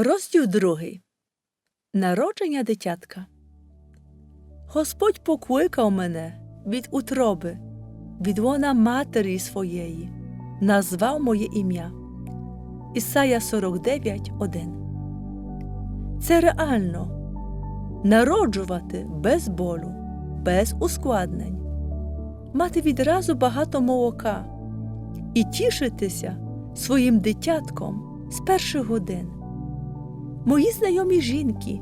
Розділ другий. Народження дитятка. Господь покликав мене від утроби, від лона матері своєї, назвав моє ім'я. Ісая 49, 1. Це реально народжувати без болю, без ускладнень, мати відразу багато молока і тішитися своїм дитятком з перших годин. Мої знайомі жінки,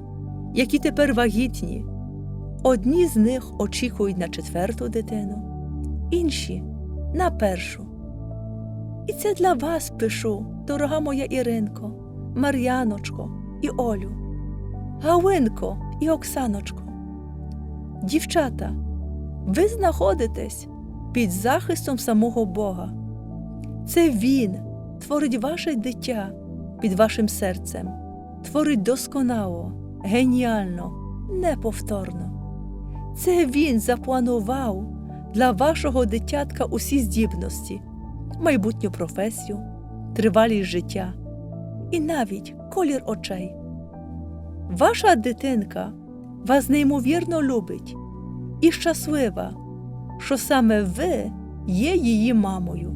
які тепер вагітні, одні з них очікують на четверту дитину, інші на першу. І це для вас пишу, дорога моя Іринко, Мар'яночко і Олю, Галинко і Оксаночко. Дівчата, ви знаходитесь під захистом самого Бога. Це Він творить ваше дитя під вашим серцем творить досконало, геніально, неповторно. Це він запланував для вашого дитятка усі здібності, майбутню професію, тривалість життя і навіть колір очей. Ваша дитинка вас неймовірно любить і щаслива, що саме ви є її мамою.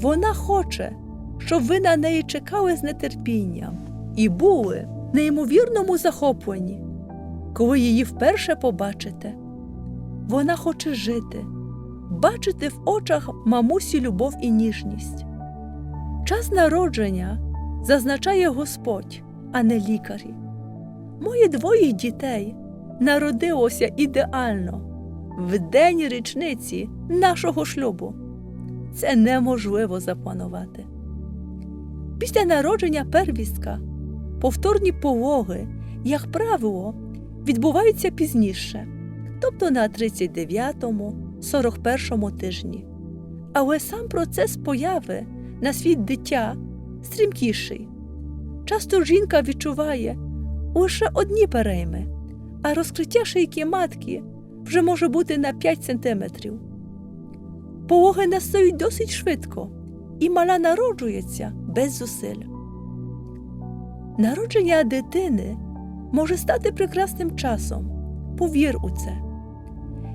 Вона хоче, щоб ви на неї чекали з нетерпінням і були в неймовірному захопленні, коли її вперше побачите. Вона хоче жити, бачити в очах мамусі любов і ніжність. Час народження зазначає Господь, а не лікарі. Мої двоє дітей народилося ідеально в день річниці нашого шлюбу. Це неможливо запланувати. Після народження первістка повторні пологи, як правило, відбуваються пізніше, тобто на 39-му, 41-му тижні. Але сам процес появи на світ дитя стрімкіший. Часто жінка відчуває лише одні перейми, а розкриття шийки матки вже може бути на 5 сантиметрів. Пологи настають досить швидко, і мала народжується без зусиль. Народження дитини може стати прекрасним часом. Повір у це.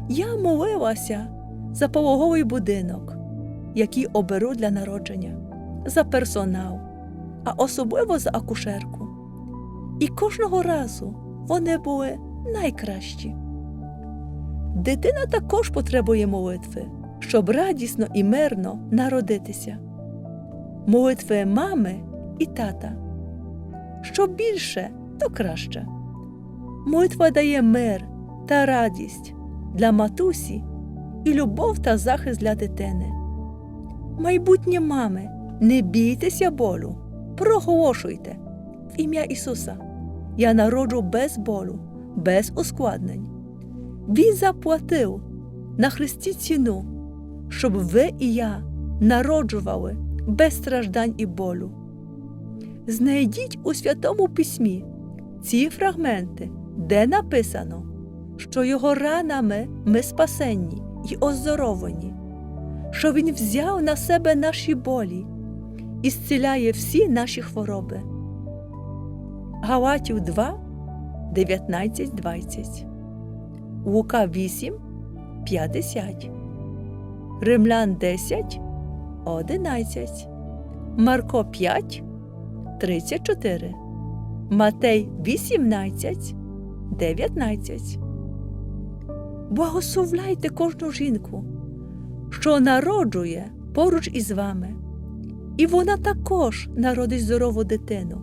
Я молилася за пологовий будинок, який оберу для народження, за персонал, а особливо за акушерку. І кожного разу вони були найкращі. Дитина також потребує молитви, щоб радісно і мирно народитися. Молитви мами і тата. Що більше, то краще. Молитва дає мир та радість для матусі і любов та захист для дитини. Майбутні мами, не бійтеся болю, проголошуйте в ім'я Ісуса. Я народжу без болю, без ускладнень. Він заплатив на Христі ціну, щоб ви і я народжували без страждань і болю. Знайдіть у Святому Письмі ці фрагменти, де написано, що його ранами ми спасенні й оздоровані, що Він взяв на себе наші болі і зціляє всі наші хвороби. Галатів 2, 19, 20, Лука 8, 50, Римлян 10, 11, Марко 5, 34, Матей 18, 19. Благословляйте кожну жінку, що народжує поруч із вами, і вона також народить здорову дитину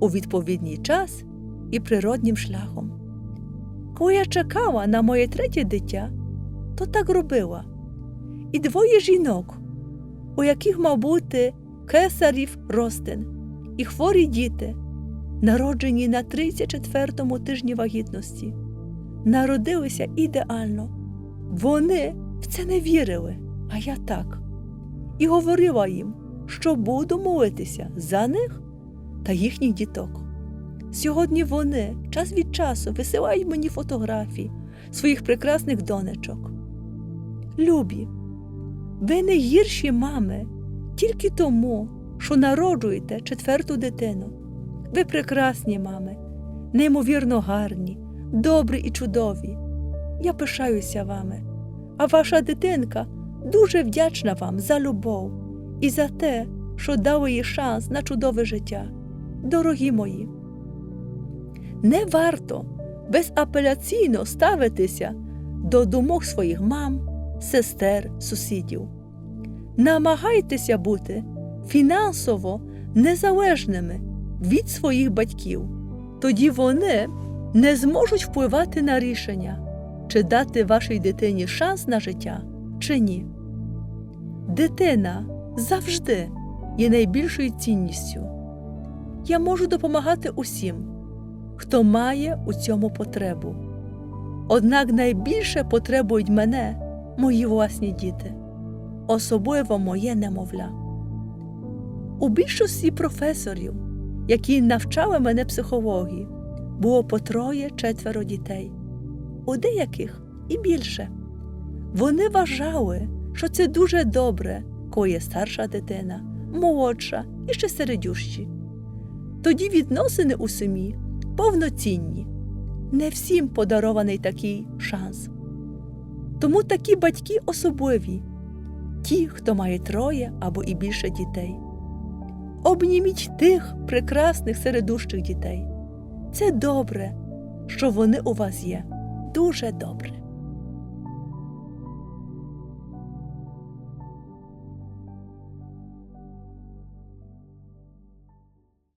у відповідній час і природнім шляхом. Коли я чекала на моє третє дитя, то так робила. І двоє жінок, у яких мав бути кесарів ростин, і хворі діти, народжені на 34-му тижні вагітності, народилися ідеально. Вони в це не вірили, а я так. І говорила їм, що буду молитися за них та їхніх діток. Сьогодні вони час від часу висилають мені фотографії своїх прекрасних донечок. Любі, ви не гірші мами тільки тому, що народжуєте четверту дитину. Ви прекрасні, мами, неймовірно гарні, добрі і чудові. Я пишаюся вами, а ваша дитинка дуже вдячна вам за любов і за те, що дали їй шанс на чудове життя. Дорогі мої, не варто безапеляційно ставитися до думок своїх мам, сестер, сусідів. Намагайтеся бути фінансово незалежними від своїх батьків. Тоді вони не зможуть впливати на рішення, чи дати вашій дитині шанс на життя, чи ні. Дитина завжди є найбільшою цінністю. Я можу допомагати усім, хто має у цьому потребу. Однак найбільше потребують мене мої власні діти, особливо моє немовля. У більшості професорів, які навчали мене психології, було по троє четверо дітей, у деяких і більше. Вони вважали, що це дуже добре, коли є старша дитина, молодша і ще середющі. Тоді відносини у сім'ї повноцінні. Не всім подарований такий шанс. Тому такі батьки особливі, ті, хто має троє або і більше дітей. Обніміть тих прекрасних середущих дітей. Це добре, що вони у вас є. Дуже добре.